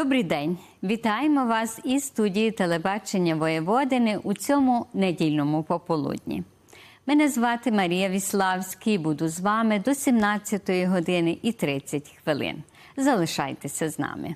Добрий день! Вітаємо вас із студії телебачення Воєводини у цьому недільному пополудні. Мене звати Марія Віславський. Буду з вами до 17 години і 30 хвилин. Залишайтеся з нами.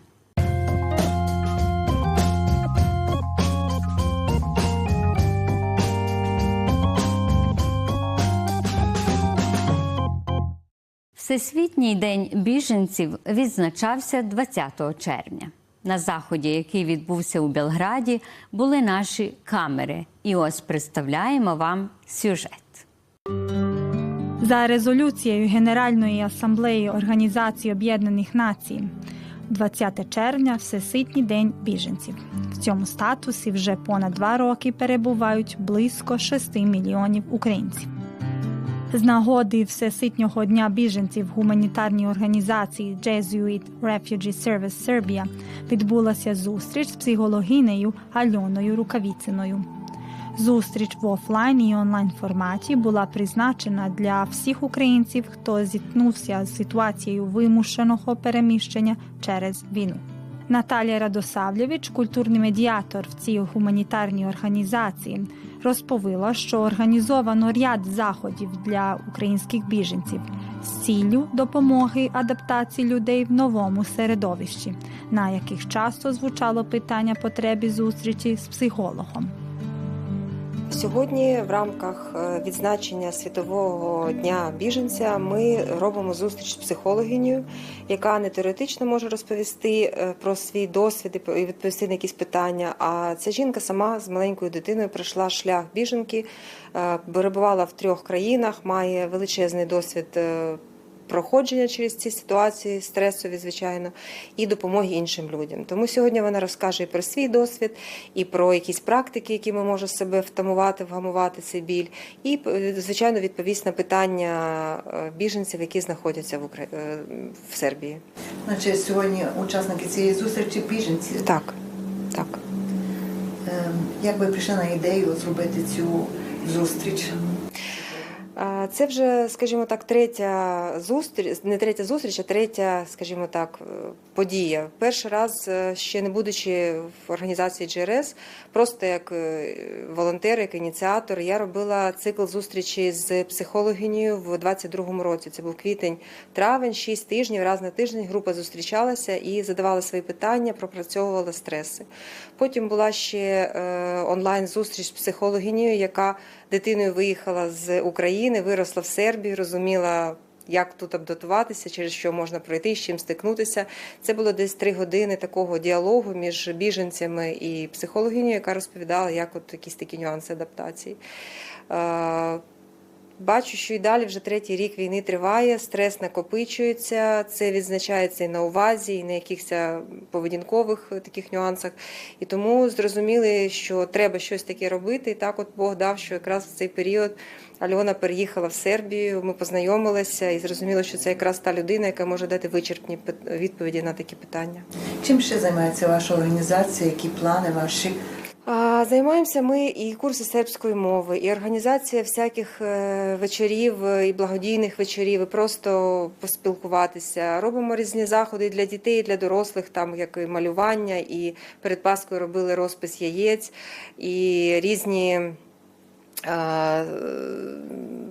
Всесвітній день біженців відзначався 20 червня. На заході, який відбувся у Белграді, були наші камери. І ось представляємо вам сюжет. За резолюцією Генеральної асамблеї Організації Об'єднаних Націй 20 червня Всесвітній день біженців. В цьому статусі вже понад два роки перебувають близько 6 мільйонів українців. З нагоди Всесвітнього дня біженців гуманітарній організації Jesuit Refugee Service Serbia відбулася зустріч з психологинею Альоною Рукавіциною. Зустріч в офлайн і онлайн форматі була призначена для всіх українців, хто зіткнувся з ситуацією вимушеного переміщення через війну. Наталія Радосавлєвич, культурний медіатор в цій гуманітарній організації, розповіла, що організовано ряд заходів для українських біженців з ціллю допомоги адаптації людей в новому середовищі, на яких часто звучало питання потреби зустрічі з психологом. Сьогодні в рамках е, відзначення світового дня біженця ми робимо зустріч з психологинею, яка не теоретично може розповісти е, про свій досвід і відповісти на якісь питання. А ця жінка сама з маленькою дитиною пройшла шлях біженки, е, перебувала в трьох країнах, має величезний досвід проходження через ці ситуації, стресові, звичайно, і допомоги іншим людям. Тому сьогодні вона розкаже і про свій досвід, і про якісь практики, які ми можемо себе втамувати, вгамувати цей біль, і звичайно відповість на питання е, біженців, які знаходяться в Украї... Е, в Сербії. Значить, сьогодні учасники цієї зустрічі біженці. Так, так. Ем, Як ви прийшли на ідею зробити цю зустріч? Це вже, скажімо так, третя зустріч, не третя зустріч, а третя, скажімо так, е, подія. Перший раз, е, ще не будучи в організації GRS, просто як е, волонтер, як ініціатор, я робила цикл зустрічі з психологинею в 22-му році. Це був квітень-травень, 6 тижнів, раз на тиждень група зустрічалася і задавала свої питання, пропрацьовувала стреси. Потім була ще онлайн зустріч з психологинею, яка дитиною виїхала з України, виросла в Сербії, розуміла. Як тут обдатуватися, через що можна пройти, з чим стикнутися. Це було десь три години такого діалогу між біженцями і психологинею, яка розповідала, як от якісь такі нюанси адаптації. Бачу, що і далі вже третій рік війни триває, стрес накопичується, це відзначається і на увазі, і на якихось поведінкових таких нюансах. І тому зрозуміли, що треба щось таке робити. І так от Бог дав, що якраз в цей період Альона переїхала в Сербію. Ми познайомилися і зрозуміли, що це якраз та людина, яка може дати вичерпні відповіді на такі питання. Чим ще займається ваша організація? Які плани ваші? Займаємося ми і курси сербської мови, і організація всяких е, вечорів, і благодійних вечорів, і просто поспілкуватися. Робимо різні заходи для дітей, і для дорослих, там як і малювання, і перед Паскою робили розпис яєць, і різні.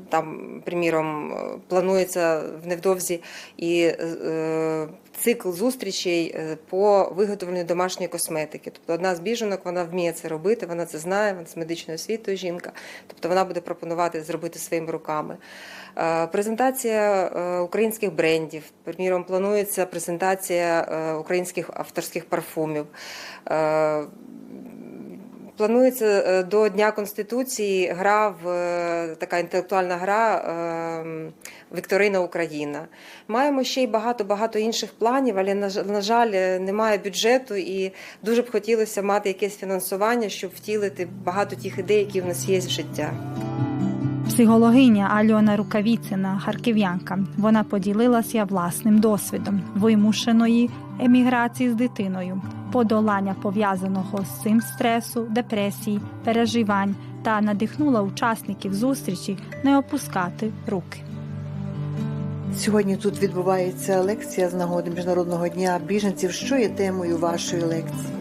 Там, приміром, планується невдовзі і е, цикл зустрічей е, по виготовленню домашньої косметики. Тобто одна з біженок вона вміє це робити, вона це знає, вона з медичною освітою жінка. Тобто вона буде пропонувати зробити своїми руками. Е, презентація е, українських брендів. Приміром, планується презентація українських авторських парфумів. Планується е, до Дня Конституції гра в е, така інтелектуальна гра е, Вікторина Україна. Маємо ще й багато-багато інших планів, але на жаль, немає бюджету і дуже б хотілося мати якесь фінансування, щоб втілити багато тих ідей, які в нас є в життя. Психологиня Альона Рукавіцина, харків'янка. Вона поділилася власним досвідом вимушеної еміграції з дитиною, подолання пов'язаного з цим стресу, депресії, переживань та надихнула учасників зустрічі не опускати руки. Сьогодні тут відбувається лекція з нагоди Міжнародного дня біженців. Що є темою вашої лекції?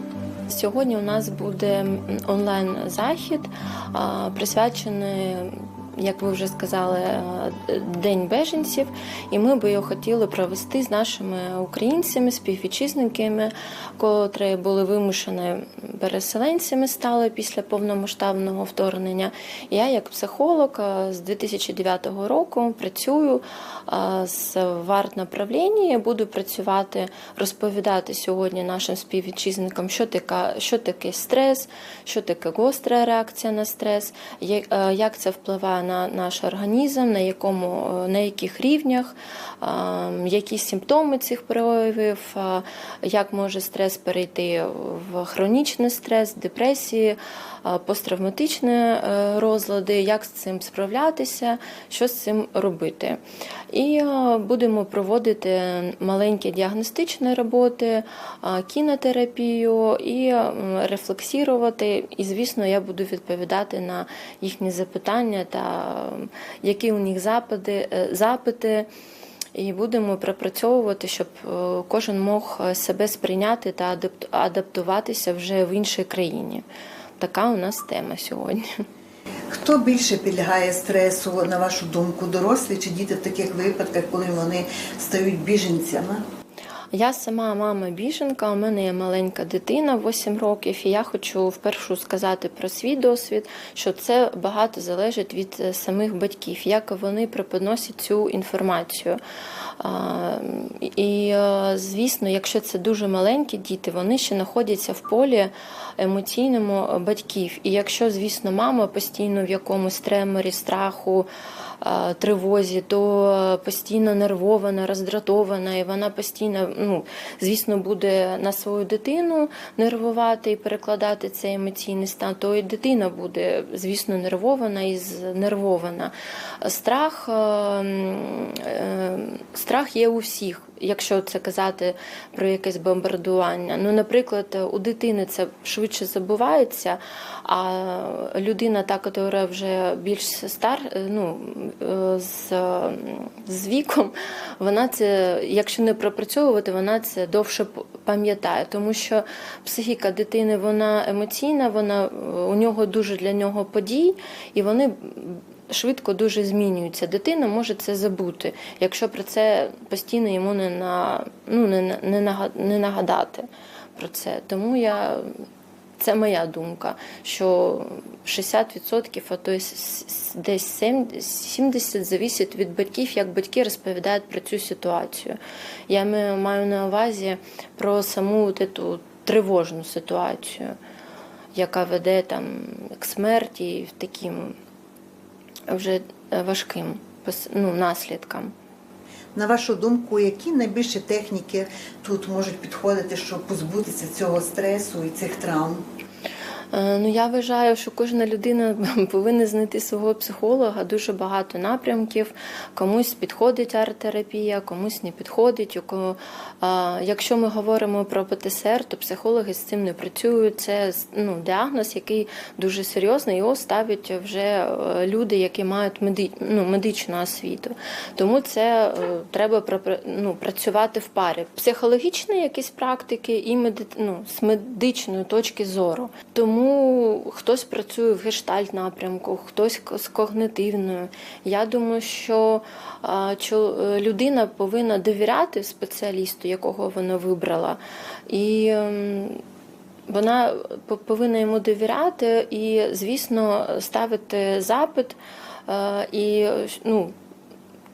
Сьогодні у нас буде онлайн захід, присвячений, як ви вже сказали, День беженців, і ми би його хотіли провести з нашими українцями, співвітчизниками, котрі були вимушені переселенцями стали після повномасштабного вторгнення. Я, як психолог, з 2009 року працюю з варт направлінні, буду працювати, розповідати сьогодні нашим співвітчизникам, що таке, що таке стрес, що таке гостра реакція на стрес, як це впливає на наш організм, на якому на яких рівнях, які симптоми цих проявів, як може стрес перейти в хронічний стрес, депресії, посттравматичні розлади, як з цим справлятися, що з цим робити. І будемо проводити маленькі діагностичні роботи, кінотерапію і рефлексувати. І, звісно, я буду відповідати на їхні запитання та які у них запити. запити. І будемо пропрацьовувати, щоб кожен мог себе сприйняти та адаптуватися вже в іншій країні. Така у нас тема сьогодні. Хто більше підлягає стресу, на вашу думку, дорослі чи діти в таких випадках, коли вони стають біженцями? Я сама мама біженка, у мене є маленька дитина 8 років, і я хочу вперше сказати про свій досвід, що це багато залежить від самих батьків, як вони преподносять цю інформацію. І, звісно, якщо це дуже маленькі діти, вони ще знаходяться в полі емоційному батьків. І якщо, звісно, мама постійно в якомусь треморі, страху, тривозі, то постійно нервована, роздратована, і вона постійно, ну, звісно, буде на свою дитину нервувати і перекладати цей емоційний стан, то і дитина буде, звісно, нервована і знервована. Страх, страх є у всіх. Якщо це казати про якесь бомбардування, ну, наприклад, у дитини це швидше забувається, а людина, та, яка вже більш стар, ну, з, з віком, вона це, якщо не пропрацьовувати, вона це довше пам'ятає, тому що психіка дитини вона емоційна, вона у нього дуже для нього подій, і вони швидко дуже змінюються. Дитина може це забути, якщо про це постійно йому не на ну не, не нагадати про це. Тому я. Це моя думка, що 60%, а то десь 70% зависить від батьків, як батьки розповідають про цю ситуацію. Я маю на увазі про саму ту тривожну ситуацію, яка веде там к смерті в таким вже важким ну, наслідкам. На вашу думку, які найбільше техніки тут можуть підходити, щоб позбутися цього стресу і цих травм? Ну, я вважаю, що кожна людина повинна знайти свого психолога дуже багато напрямків. Комусь підходить арт-терапія, комусь не підходить. Якщо ми говоримо про ПТСР, то психологи з цим не працюють. Це ну, діагноз, який дуже серйозний, його ставлять вже е, люди, які мають меди... ну, медичну освіту. Тому це е, треба ну, працювати в парі. Психологічні якісь практики і меди... ну, з медичної точки зору. Тому тому хтось працює в гештальт напрямку, хтось з когнитивною. Я думаю, що людина повинна довіряти спеціалісту, якого вона вибрала. І ем, вона повинна йому довіряти і, звісно, ставити запит і ну,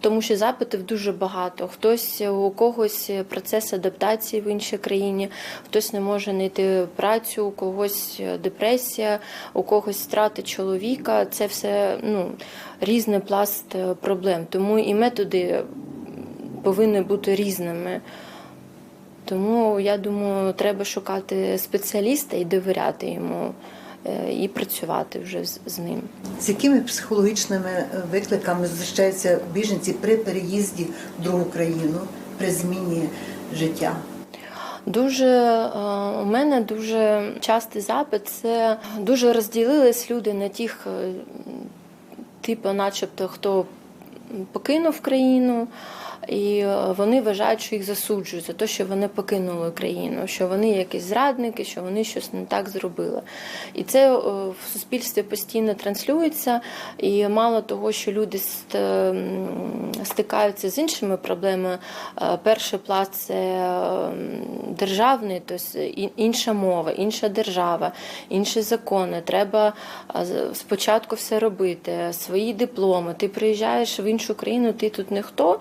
тому що запитів дуже багато. Хтось у когось процес адаптації в іншій країні, хтось не може знайти працю, у когось депресія, у когось страти чоловіка. Це все ну, різний пласт проблем. Тому і методи повинні бути різними. Тому я думаю, треба шукати спеціаліста і довіряти йому. Е, і працювати вже з ним. З якими психологічними викликами зустрічаються біженці при переїзді в другу країну, при зміні життя? Дуже е, у мене дуже частий запит. Це дуже розділились люди на тих, е, типу, начебто, хто покинув країну. І е, вони вважають, що їх засуджують за те, що вони покинули країну, що вони якісь зрадники, що вони щось не так зробили. І це е, в суспільстві постійно транслюється. І мало того, що люди стикаються з іншими проблемами. е, Перший пласт це е, державний, тобто інша мова, інша держава, інші закони. Треба спочатку все робити, свої дипломи. Ти приїжджаєш в іншу країну, ти тут ніхто.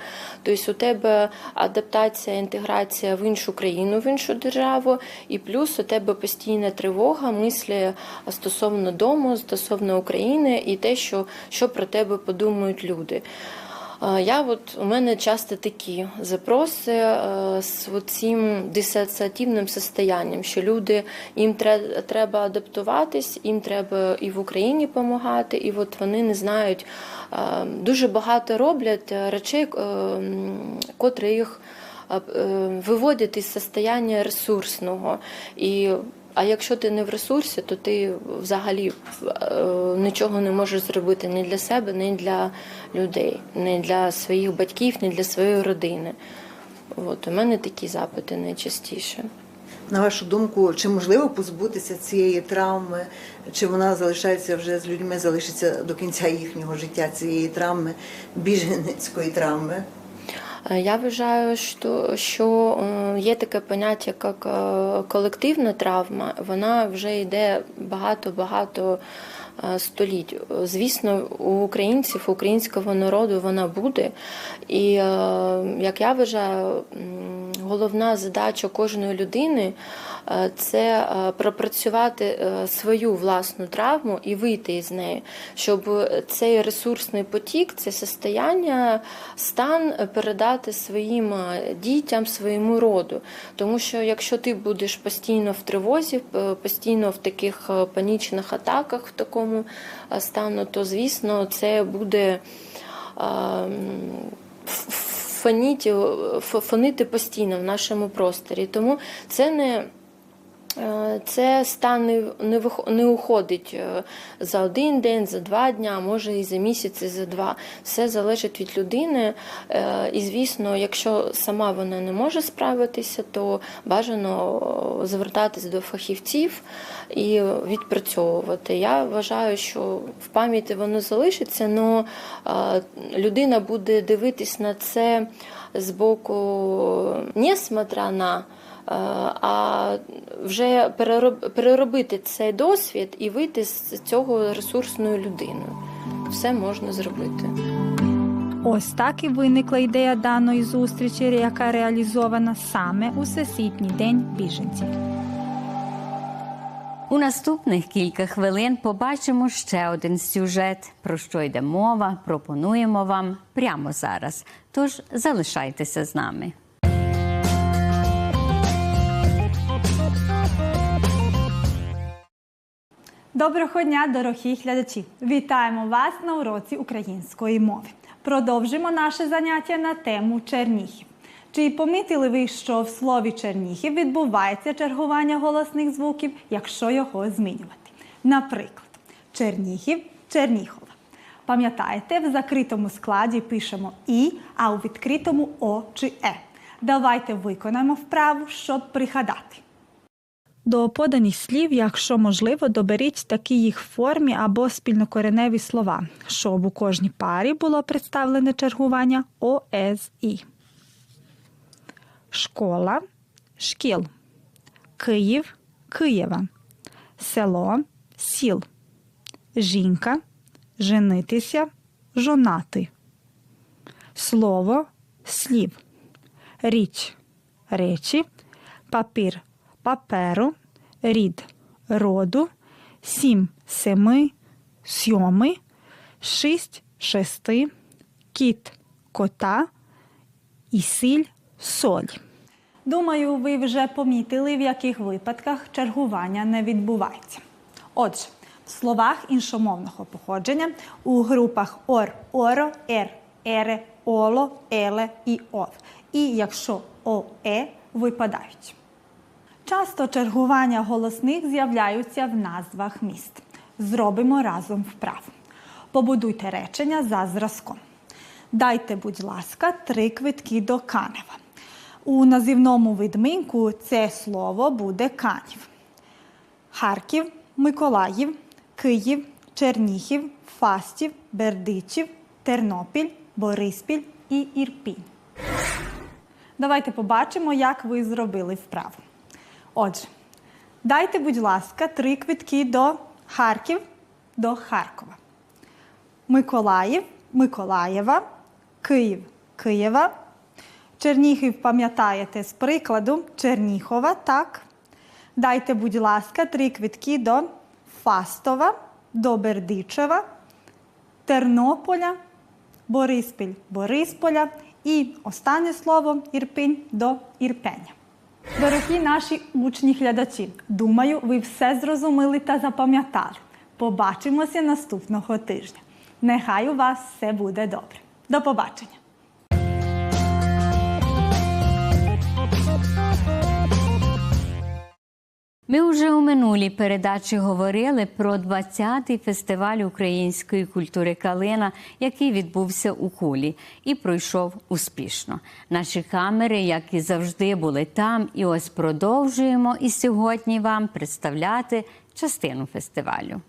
Тобто у тебе адаптація, інтеграція в іншу країну, в іншу державу, і плюс у тебе постійна тривога, мислі стосовно дому, стосовно України і те, що, що про тебе подумають люди. Я от у мене часто такі запроси е, з цим дисоціативним состоянням, що люди їм тре- треба адаптуватись, їм треба і в Україні допомагати, і от вони не знають е, дуже багато роблять е, речей, котрі їх виводять із состояння ресурсного. І а якщо ти не в ресурсі, то ти взагалі е, нічого не можеш зробити ні для себе, ні для людей, ні для своїх батьків, ні для своєї родини. От у мене такі запити найчастіше. На вашу думку, чи можливо позбутися цієї травми, чи вона залишається вже з людьми, залишиться до кінця їхнього життя цієї травми, біженецької травми? Е, Я вважаю, що, що е, є таке поняття, як е, колективна травма. Вона вже йде багато-багато століть. Звісно, у українців, українського народу вона буде. І як я вважаю, головна задача кожної людини е, це е, пропрацювати е, свою власну травму і вийти із неї, щоб цей ресурсний потік, це состояння, стан передати своїм дітям, своєму роду. Тому що якщо ти будеш постійно в тривозі, постійно в таких панічних атаках, в такому стану, то звісно це буде. ем, Фоніті, фонити постійно в нашому просторі. Тому це не це стан не, уходить е, за один день, за два дня, а може і за місяць, і за два. Все залежить від людини. Е, І, звісно, якщо сама вона не може справитися, то бажано е, звертатись до фахівців і відпрацьовувати. Я вважаю, що в пам'яті воно залишиться, але людина буде дивитись на це з боку несмотря на. Е, А вже перероб- переробити цей досвід і вийти з цього ресурсною людиною. Все можна зробити. Ось так і виникла ідея даної зустрічі, яка реалізована саме у Всесвітній день біженців. У наступних кілька хвилин побачимо ще один сюжет, про що йде мова, пропонуємо вам прямо зараз. Тож залишайтеся з нами. Доброго дня, дорогі глядачі! Вітаємо вас на уроці української мови. Продовжимо наше заняття на тему Черніхів. Чи помітили ви, що в слові Черніхів відбувається чергування голосних звуків, якщо його змінювати? Наприклад, Черніхів, Черніхова. Пам'ятаєте, в закритому складі пишемо І, а у відкритому О чи Е. Давайте виконаємо вправу, щоб пригадати. До поданих слів, якщо можливо, доберіть такі їх формі або спільнокореневі слова, щоб у кожній парі було представлене чергування ОСІ. Школа шкіл. Київ Києва. Село сіл. Жінка женитися жонати. Слово слів. Річ речі. Папір паперу, рід роду, сім семи, сьоми, шість шести, кіт кота і сіль соль. Думаю, ви вже помітили, в яких випадках чергування не відбувається. Отже, в словах іншомовного походження у групах ор, оро, ер, ере, оло, еле і ов. І якщо ОЕ випадають. Часто чергування голосних з'являються в назвах міст. Зробимо разом вправу. Побудуйте речення за зразком. Дайте, будь ласка, три квитки до Канева. У називному відмінку це слово буде Канів. Харків, Миколаїв, Київ, Чернігів, Фастів, Бердичів, Тернопіль, Бориспіль і Ірпінь. Давайте побачимо, як ви зробили вправу. Отже, дайте, будь ласка, три квитки до Харків, до Харкова. Миколаїв, Миколаєва, Київ, Києва. Чернігів пам'ятаєте з прикладу Черніхова, так. Дайте, будь ласка, три квитки до Фастова, до Бердичева, Тернополя, Бориспіль, Борисполя і останнє слово Ірпінь до Ірпеня. Дорогі наші учні глядачі, думаю, ви все зрозуміли та запам'ятали. Побачимося наступного тижня. Нехай у вас все буде добре. До побачення! Ми вже у минулій передачі говорили про 20-й фестиваль української культури Калина, який відбувся у Кулі і пройшов успішно. Наші камери, як і завжди, були там, і ось продовжуємо і сьогодні вам представляти частину фестивалю.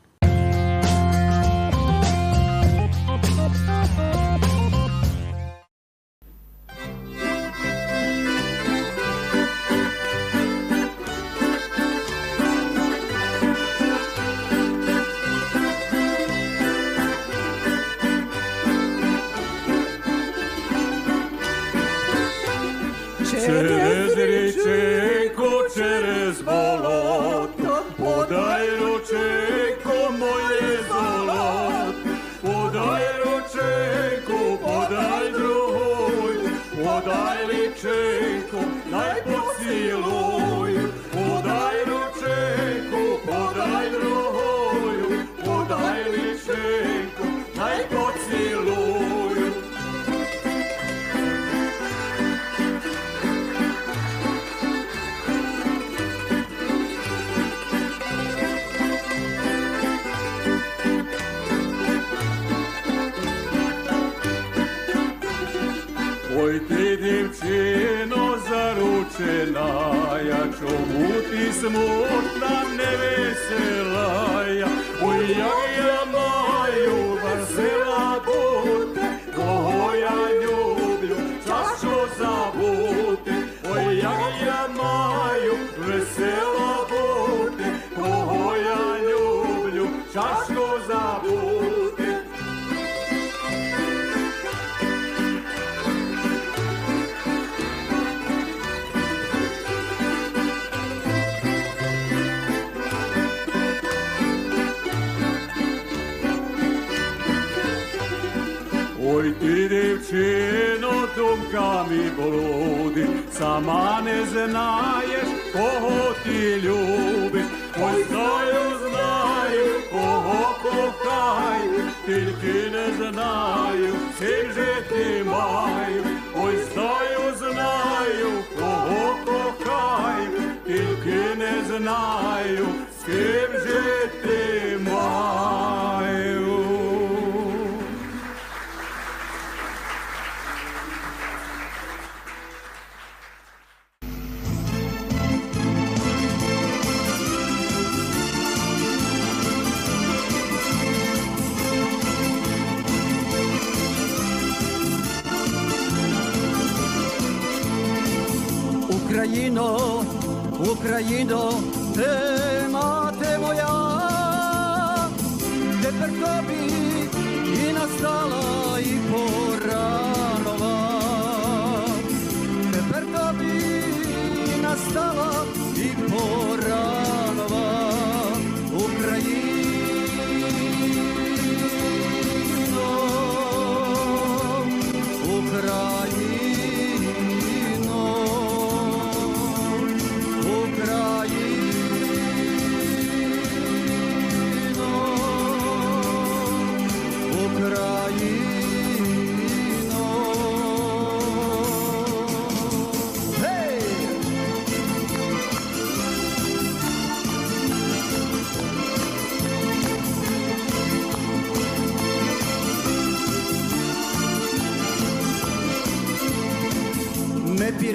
Думками блуди, сама не знаєш, кого ти любиш. Ой, знаю, знаю, кого кохаю, тільки не знаю, чим жити маю. Ой, знаю, знаю, кого кохаю, тільки не знаю, з ким жити Україно, Україно, ти мати моя, тепер тобі і настала і пора нова. Тепер тобі і настала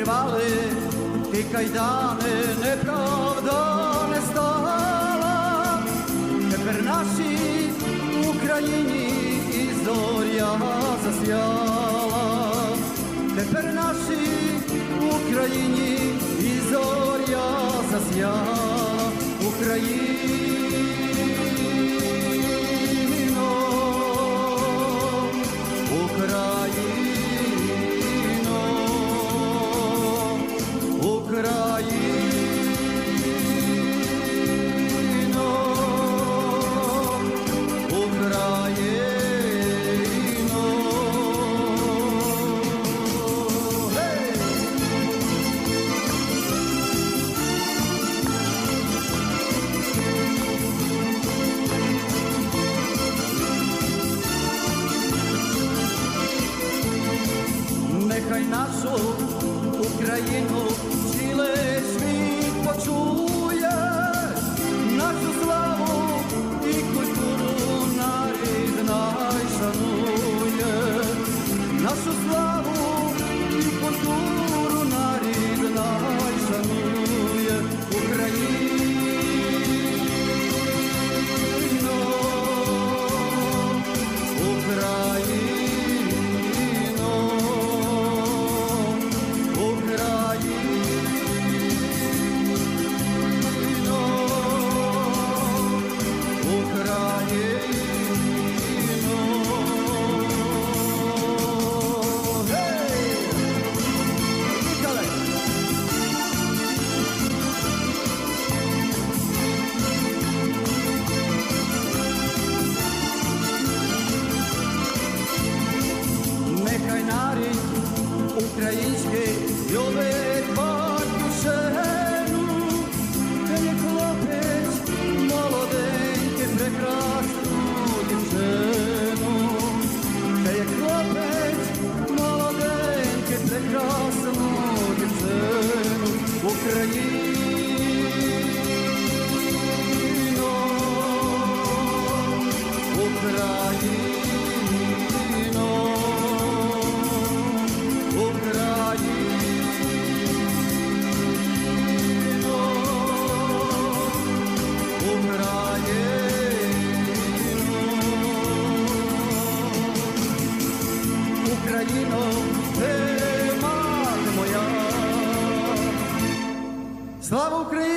співали, ти кайдани, неправда не стала, тепер нашій Україні і зоря засяла, тепер нашій Україні і зоря засяла, Україні.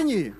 Германії.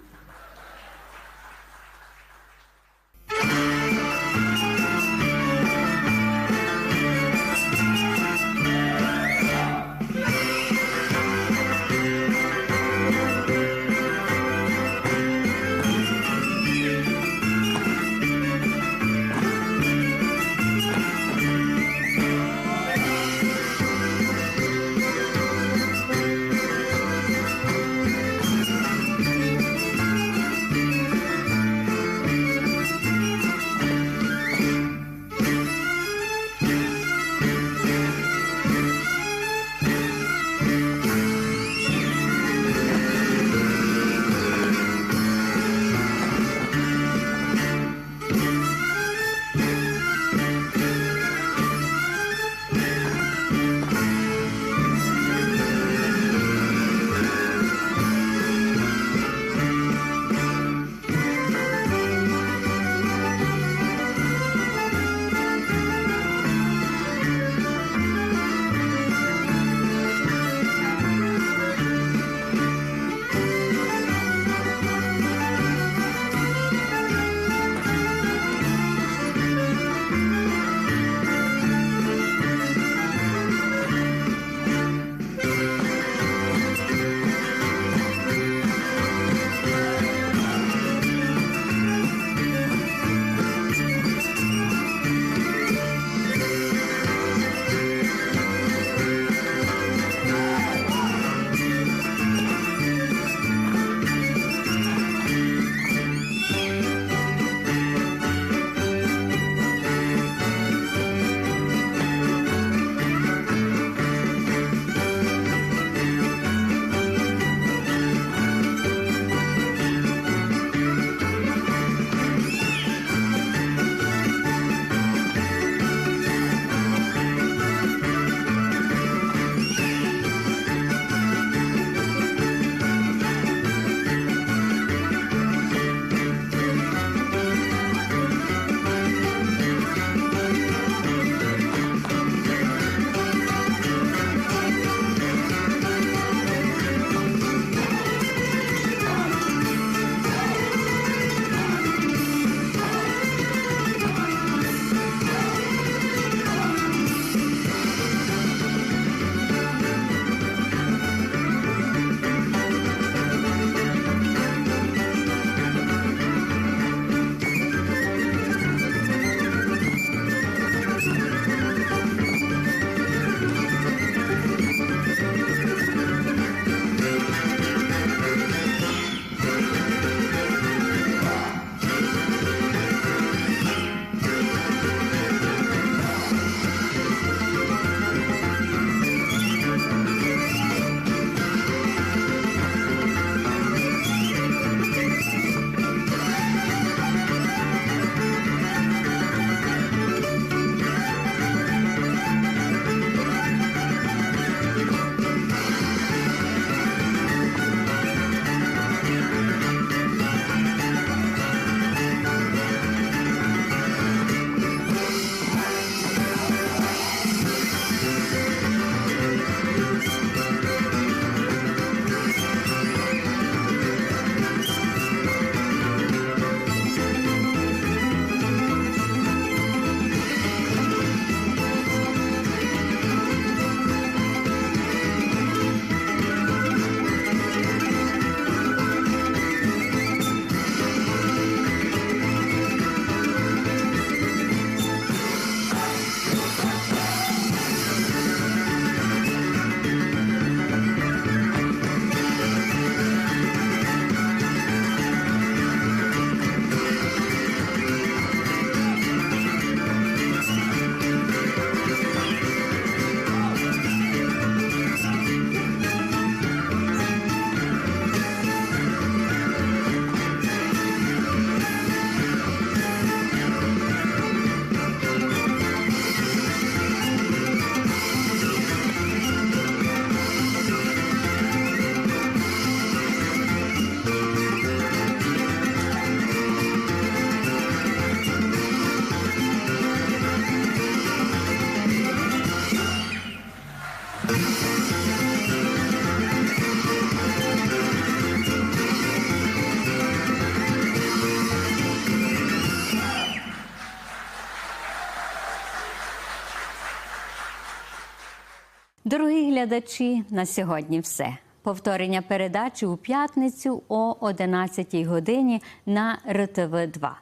Дорогі глядачі, на сьогодні все. Повторення передачі у п'ятницю о 11 годині на РТВ 2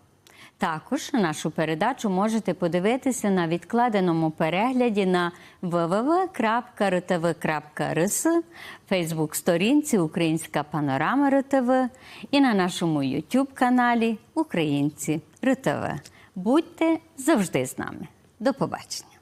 Також нашу передачу можете подивитися на відкладеному перегляді на www.rtv.rs, Фейсбук-сторінці Українська панорама РТВ і на нашому YouTube каналі Українці РТВ. Будьте завжди з нами. До побачення.